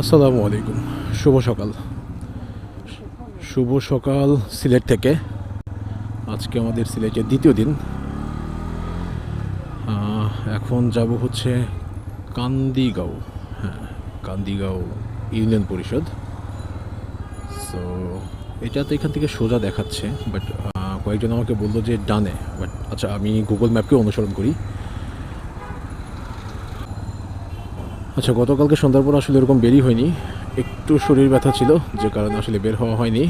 আসসালামু আলাইকুম। শুভ সকাল। শুভ সকাল সিলেট থেকে। আজকে আমাদের সিলেটের দ্বিতীয় দিন। এখন যাব হচ্ছে কান্দিগাঁও। হ্যাঁ কান্দিগাঁও ইউনিয়ন পরিষদ। সো এটা তো এখান থেকে সোজা দেখাচ্ছে বাট কয়েকজন আমাকে বলল যে ডানে বাট আচ্ছা আমি গুগল ম্যাপকে অনুসরণ করি। আচ্ছা গতকালকে সন্ধ্যার পর আসলে এরকম বেরই হয়নি। একটু শরীর ব্যথা ছিল, যে কারণে আসলে বের হওয়া হয়নি।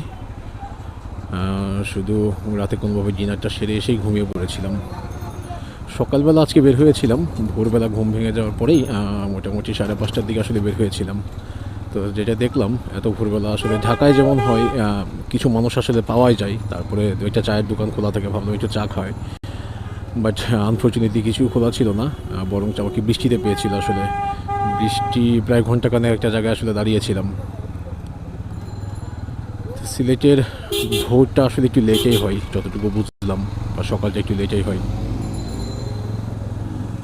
শুধু রাতে কোনোভাবে ডিনারটা সেরে এসেই ঘুমিয়ে পড়েছিলাম। সকালবেলা আজকে বের হয়েছিলাম। ভোরবেলা ঘুম ভেঙে যাওয়ার পরেই মোটামুটি সাড়ে পাঁচটার দিকে আসলে বের হয়েছিলাম। তো যেটা দেখলাম, এত ভোরবেলা আসলে ঢাকায় যেমন হয় কিছু মানুষ আসলে পাওয়াই যায়। তারপরে দুইটা চায়ের দোকান খোলা থাকে, ভাবলাম একটু চা খায় বাট আনফর্চুনেটলি কিছু খোলা ছিল না বরং আমাকে বৃষ্টিতে পেয়েছিল আসলে। বৃষ্টি প্রায় ঘন্টাখানেক একটা জায়গায় আসলে দাঁড়িয়েছিলাম। সিলেটের ভোরটা আসলে একটু লেটেই হয়, যতটুকু বুঝলাম, বা সকালটা একটু লেটেই হয়।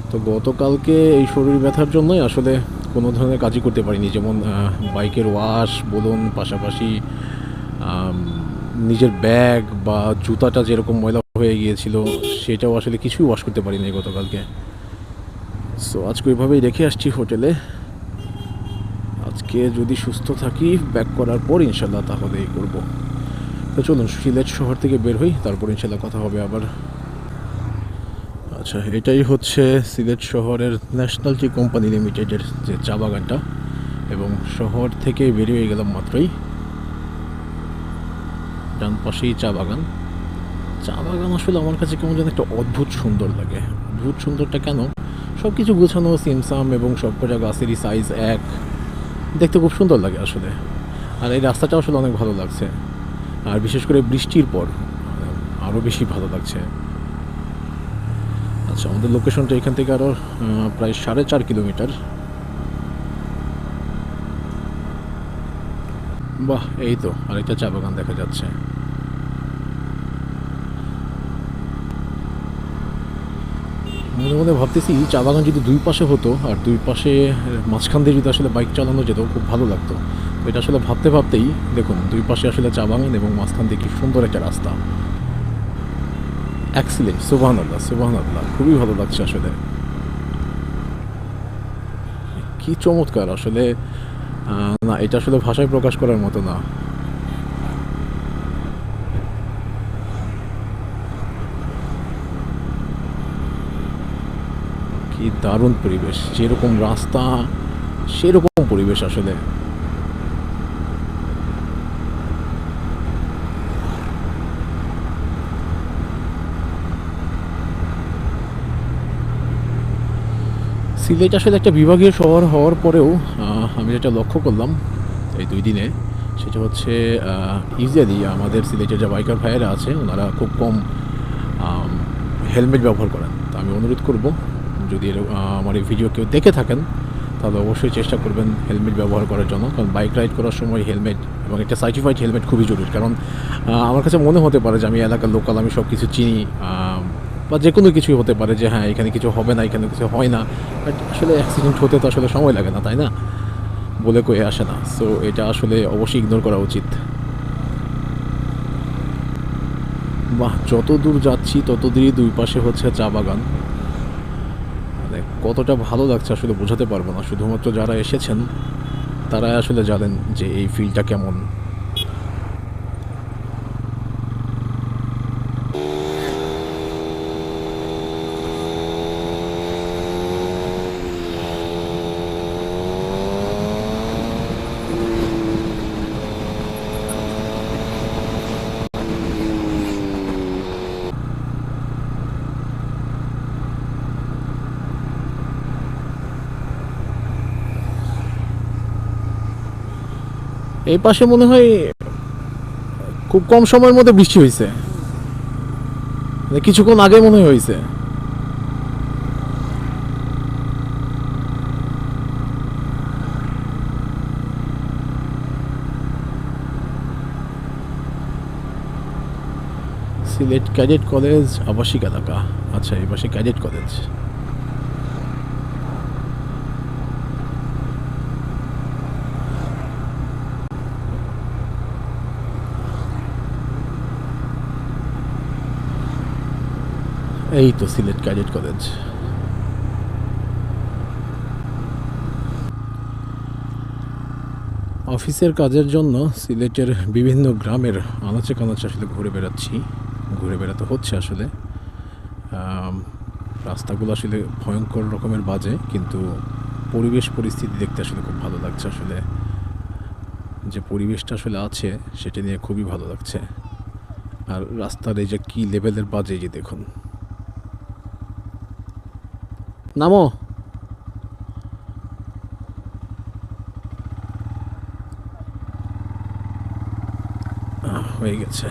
তো গতকালকে এই শরীর ব্যথার জন্যই আসলে কোনো ধরনের কাজই করতে পারিনি, যেমন বাইকের ওয়াশ বলুন, পাশাপাশি নিজের ব্যাগ বা জুতাটা যেরকম ময়লা হয়ে গিয়েছিল, সেটাও আসলে কিছুই ওয়াশ করতে পারিনি গতকালকে। সো আজকে ওইভাবেই রেখে আসছি হোটেলে। আজকে যদি সুস্থ থাকি ব্যাক করার পর ইনশাল্লাহ তাহলেই করব। তো চলুন, সিলেট শহর থেকে বের হই, তারপর ইনশাল্লাহ কথা হবে আবার। আচ্ছা এটাই হচ্ছে সিলেট শহরের ন্যাশনাল টি কোম্পানি লিমিটেডের যে চা বাগানটা। এবং শহর থেকে বেরিয়ে গেলাম মাত্রই ডান পাশেই চা বাগান। চা বাগান আসলে আমার কাছে কেমন যেন একটা অদ্ভুত সুন্দর লাগে। অদ্ভুত সুন্দরটা কেন? সব কিছু গোছানো, সিমসাম এবং সব কটা গাছেরই সাইজ এক। দেখতে খুব সুন্দর লাগে আসলে। আর এই রাস্তাটা আসলে অনেক ভালো লাগছে। আর বিশেষ করে বৃষ্টির পর আরও বেশি ভালো লাগছে। আচ্ছা আমাদের লোকেশনটা এখান থেকে আরও প্রায় সাড়ে চার কিলোমিটার। বাহ, এই তো, আরেকটা চা বাগান দেখা যাচ্ছে। মনে মনে ভাবতেছি চা বাগান যদি দুই পাশে হতো আর দুই পাশে মাঝখান দিয়ে যদি আসলে বাইক চালানো যেত, খুব ভালো লাগতো। এটা আসলে ভাবতে ভাবতেই দেখুন, দুই পাশে আসলে চা বাগান এবং মাঝখান দিয়ে কি সুন্দর একটা রাস্তা। অ্যাক্সিলেন্ট সুবাহ আল্লাহ সুবাহ আল্লাহ খুবই ভালো লাগছে আসলে। কি চমৎকার আসলে। না, এটা আসলে ভাষায় প্রকাশ করার মতো না কি দারুণ পরিবেশ। যেরকম রাস্তা, সেরকম পরিবেশ আসলে। সিলেট আসলে একটা বিভাগীয় শহর হওয়ার পরেও আমি যেটা লক্ষ্য করলাম এই দুই দিনে, সেটা হচ্ছে ইউজুয়ালি আমাদের সিলেটের যে বাইকার ভাইয়েরা আছে, ওনারা খুব কম হেলমেট ব্যবহার করেন। তা আমি অনুরোধ করব যদি আমার এই ভিডিও কেউ দেখে থাকেন, তাহলে অবশ্যই চেষ্টা করবেন হেলমেট ব্যবহার করার জন্য। কারণ বাইক রাইড করার সময় হেলমেট এবং একটা সার্টিফাইড হেলমেট খুবই জরুরি। কারণ আমার কাছে মনে হতে পারে যে আমি এলাকার লোকাল, আমি সব কিছু চিনি বা যে কোনো কিছুই হতে পারে যে হ্যাঁ এখানে কিছু হবে না, এখানে কিছু হয় না। বাট আসলে অ্যাক্সিডেন্ট হতে তো আসলে সময় লাগে না, তাই না? বলে কয়ে আসে না। সো এটা আসলে অবশ্যই ইগনোর করা উচিত। বাহ যত দূর যাচ্ছি তত দূরই দুই পাশে হচ্ছে চা বাগান। কতটা ভালো লাগছে আসলে বোঝাতে পারব না। শুধুমাত্র যারা এসেছেন, তারাই আসলে জানেন যে এই ফিলটা কেমন। এই পাশে মনে হয় খুব কম সময়ের মধ্যে বৃষ্টি হয়েছে। মানে কিছুক্ষণ আগে মনে হয় হয়েছে। সিলেট ক্যাডেট কলেজ আবাসিক এলাকা। আচ্ছা এই পাশে ক্যাডেট কলেজ। এই তো সিলেট ক্যাডেট কলেজ। অফিসের কাজের জন্য সিলেটের বিভিন্ন গ্রামের আনাচে কানাচে আসলে ঘুরে বেড়াচ্ছি। ঘুরে বেড়াতে হচ্ছে আসলে। রাস্তাগুলো আসলে ভয়ঙ্কর রকমের বাজে, কিন্তু পরিবেশ পরিস্থিতি দেখতে আসলে খুব ভালো লাগছে আসলে। যে পরিবেশটা আসলে আছে, সেটা নিয়ে খুবই ভালো লাগছে। আর রাস্তার এই যে কী লেভেলের বাজে যে দেখুন। নামো। হয়ে গেছে।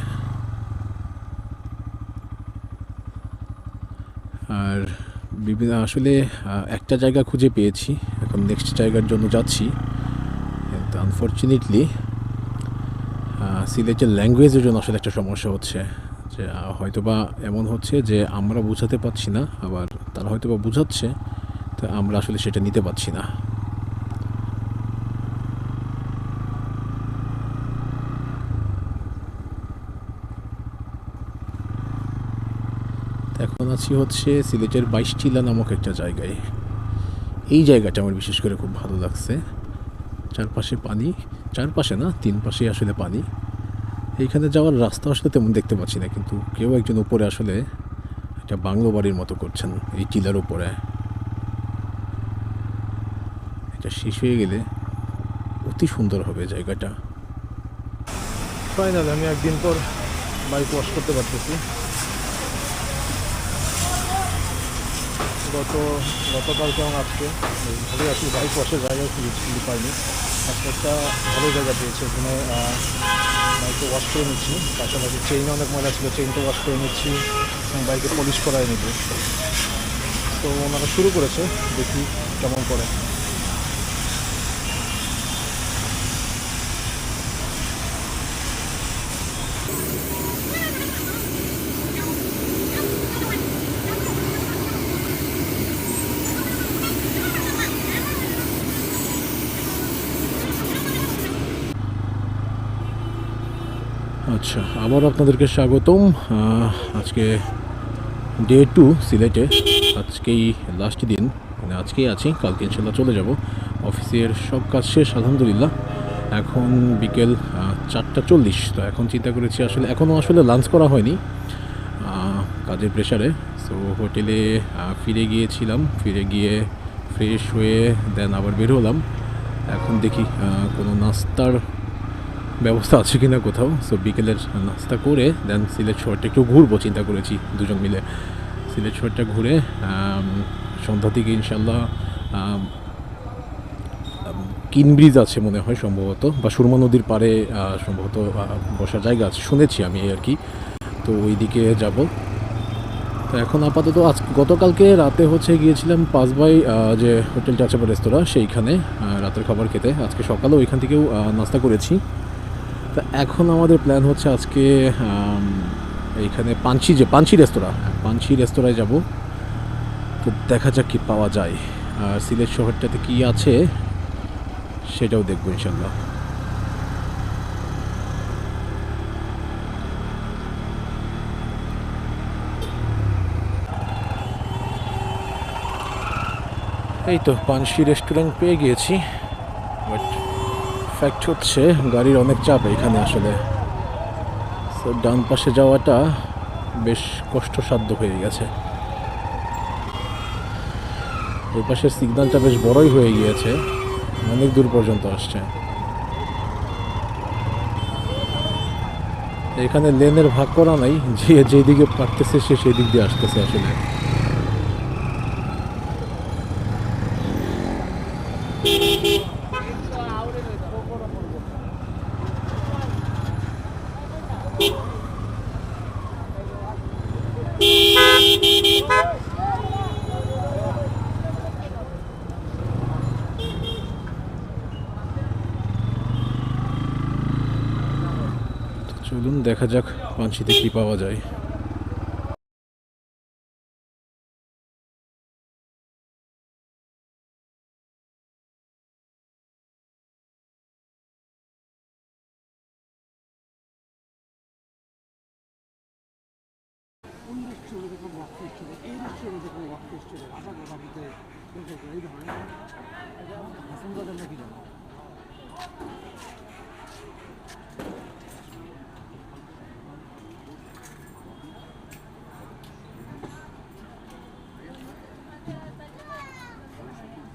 আর বিভিন্ন আসলে একটা জায়গা খুঁজে পেয়েছি। এখন নেক্সট জায়গার জন্য যাচ্ছি। কিন্তু আনফর্চুনেটলি সিলেটের ল্যাঙ্গুয়েজের জন্য আসলে একটা সমস্যা হচ্ছে। যে হয়তোবা এমন হচ্ছে যে, আমরা বোঝাতে পারছি না, আবার তারা হয়তোবা বোঝাচ্ছে, তো আমরা আসলে সেটা নিতে পারছি না। এখন আছি হচ্ছে সিলেটের বাইশটিলা নামক একটা জায়গায়। এই জায়গাটা আমার বিশেষ করে খুব ভালো লাগছে। চারপাশে পানি, চারপাশে না, তিন পাশে আসলে পানি। এইখানে যাওয়ার রাস্তা আসলে তেমন দেখতে পাচ্ছি না, কিন্তু কেউ একজন উপরে আসলে একটা বাংলো বাড়ির মতো করছেন এই টিলার উপরে। এটা শেষ হয়ে গেলে অতি সুন্দর হবে জায়গাটা। ফাইনাল আমি একদিন পর বাইক ওয়াশ করতে পারতেছি। গত গতকালকে এবং আজকে? ভালোই আসলে বাইক ওয়াশের জায়গা খুঁজে পাইনি। আজকে একটা ভালো জায়গা পেয়েছি, ওখানে বাইকে ওয়াশ করে নিচ্ছি। পাশাপাশি চেইন অনেক ময়লা ছিল চেইনটা ওয়াশ করে নিচ্ছি। বাইকে পলিশ করায় নিব। তো ওনারা শুরু করেছে দেখি কেমন করে। আচ্ছা আবার আপনাদেরকে স্বাগতম। আজকে ডে টু সিলেটে, আজকেই লাস্ট দিন মানে আজকেই আছি, কালকে ইনশাল্লাহ চলে যাব। অফিসের সব কাজ শেষ, আলহামদুলিল্লাহ। এখন বিকেল চারটা চল্লিশ, তো এখন চিন্তা করেছি আসলে এখনও আসলে লাঞ্চ করা হয়নি কাজের প্রেশারে সো হোটেলে ফিরে গিয়েছিলাম, ফিরে গিয়ে ফ্রেশ হয়ে দেন আবার বের হলাম। এখন দেখি কোনো নাস্তার ব্যবস্থা আছে কিনা কোথাও? সো বিকেলের নাস্তা করে দেন সিলেট শহরটা একটু ঘুরবো চিন্তা করেছি দুজন মিলে। সিলেট শহরটা ঘুরে সন্ধ্যা থেকে ইনশাল্লাহ আম, আম, কিন ব্রিজ আছে মনে হয় সম্ভবত বা সুরমা নদীর পাড়ে সম্ভবত বসার জায়গা আছে শুনেছি আমি আর কি। তো ওই দিকে যাব। তো এখন আপাতত আজ গতকালকে রাতে হচ্ছে গিয়েছিলাম পাঁচ বাই যে হোটেলটা আছে বা রেস্তোরাঁ সেইখানে রাতের খাবার খেতে। আজকে সকালে ওইখান থেকেও নাস্তা করেছি। তা এখন আমাদের প্ল্যান হচ্ছে আজকে এইখানে পাঞ্চি যে, পাঞ্চি রেস্তোরাঁ। পাঞ্চি রেস্তোরাঁয় যাব। তো দেখা যাক কী পাওয়া যায়। আর সিলেট শহরটাতে কি আছে, সেটাও দেখব ইনশাল্লাহ। এই তো পানসি রেস্টুরেন্ট পেয়ে গিয়েছি। বাট ফ্যাক্ট হচ্ছে, গাড়ির অনেক চাপ এখানে আসলে। তো ডান পাশে যাওয়াটা বেশ কষ্টসাধ্য হয়ে গেছে। ওই পাশের সিগন্যালটা বেশ বড়ই হয়ে গিয়েছে। অনেক দূর পর্যন্ত আসছে। এখানে লেনের ভাগ করা নাই, যে যেদিকে পারতেছে সে সেই দিক দিয়ে আসতেছে আসলে। তো চলুন দেখা যাক পাঞ্চিতে কি পাওয়া যায়। এই দেখো ওয়াক রেস্টুরেন্ট আশা করি বাকিতে এই ধরনের এটা হাসান বাজার নাকি জানো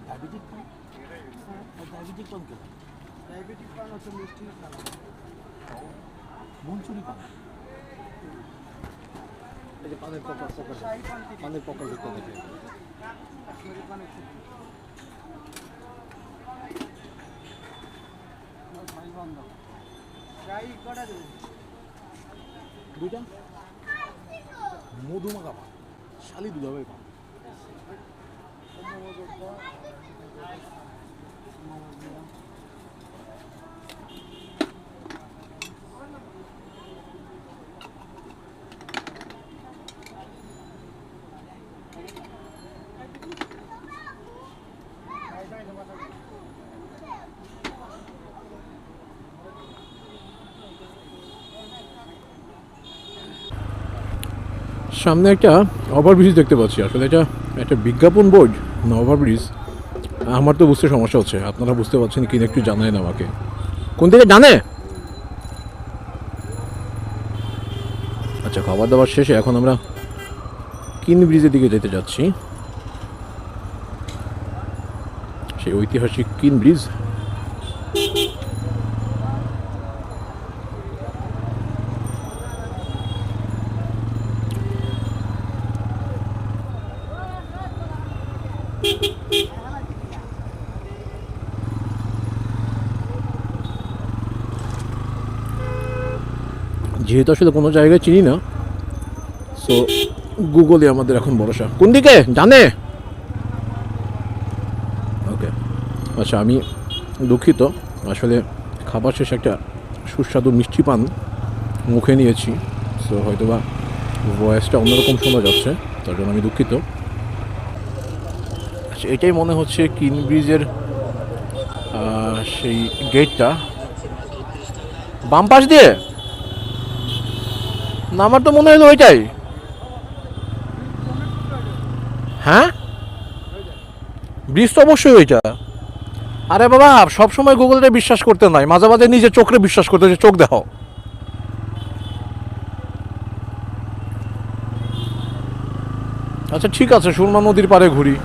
ডায়াবেটিক পান ডায়াবেটিক পান কেন? ডায়াবেটিক পান হচ্ছে মিষ্টি মনচুরি পান? এই যে পানের পকর পকর পানের পকর দেখতে দেখে দুইটা? মধুমাখা পান। শালি দুধাবে পান। সামনে একটা ওভারব্রিজ দেখতে পাচ্ছি। আসলে এটা একটা বিজ্ঞাপন বোর্ড না ওভারব্রিজ আমার তো বুঝতে সমস্যা হচ্ছে। আপনারা বুঝতে পারছেন কিনা একটু না আমাকে। কোন দিকে জানে? আচ্ছা খাবার দাবার শেষে এখন আমরা কিন ব্রিজের দিকে যেতে যাচ্ছি। সেই ঐতিহাসিক কিন ব্রিজ। যেহেতু আসলে কোনো জায়গায় চিনি না সো গুগলে আমাদের এখন ভরসা। কোন দিকে? জানে ওকে আচ্ছা আমি দুঃখিত। আসলে খাবার শেষে একটা সুস্বাদু মিষ্টি পান মুখে নিয়েছি সো হয়তোবা ভয়েসটা অন্যরকম শোনা যাচ্ছে, তার জন্য আমি দুঃখিত। আচ্ছা এটাই মনে হচ্ছে কিন ব্রিজের সেই গেটটা বাম পাশ দিয়ে? আমার তো মনে হলো ওইটাই। হ্যাঁ? ব্রিজ তো অবশ্যই ওইটা। আরে বাবা সবসময় গুগলটা বিশ্বাস করতে নাই মাঝে মাঝে নিজে চোখে বিশ্বাস করতে হচ্ছে, চোখ দেখাও। আচ্ছা ঠিক আছে সুরমা নদীর পাড়ে ঘুরি।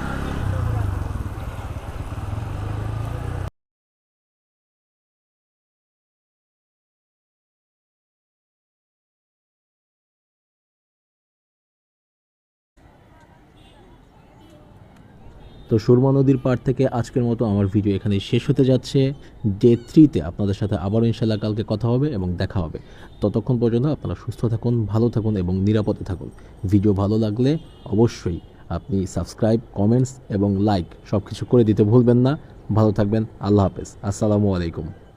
তো সুরমা নদীর পাড় থেকে আজকের মতো আমার ভিডিও এখানে শেষ হতে যাচ্ছে। ডে থ্রিতে আপনাদের সাথে আবারও ইনশাল্লাহ কালকে কথা হবে এবং দেখা হবে। ততক্ষণ পর্যন্ত আপনারা সুস্থ থাকুন, ভালো থাকুন এবং নিরাপদে থাকুন। ভিডিও ভালো লাগলে অবশ্যই আপনি সাবস্ক্রাইব, কমেন্টস এবং লাইক সব কিছু করে দিতে ভুলবেন না। ভালো থাকবেন, আল্লাহ হাফেজ। আসসালামু আলাইকুম।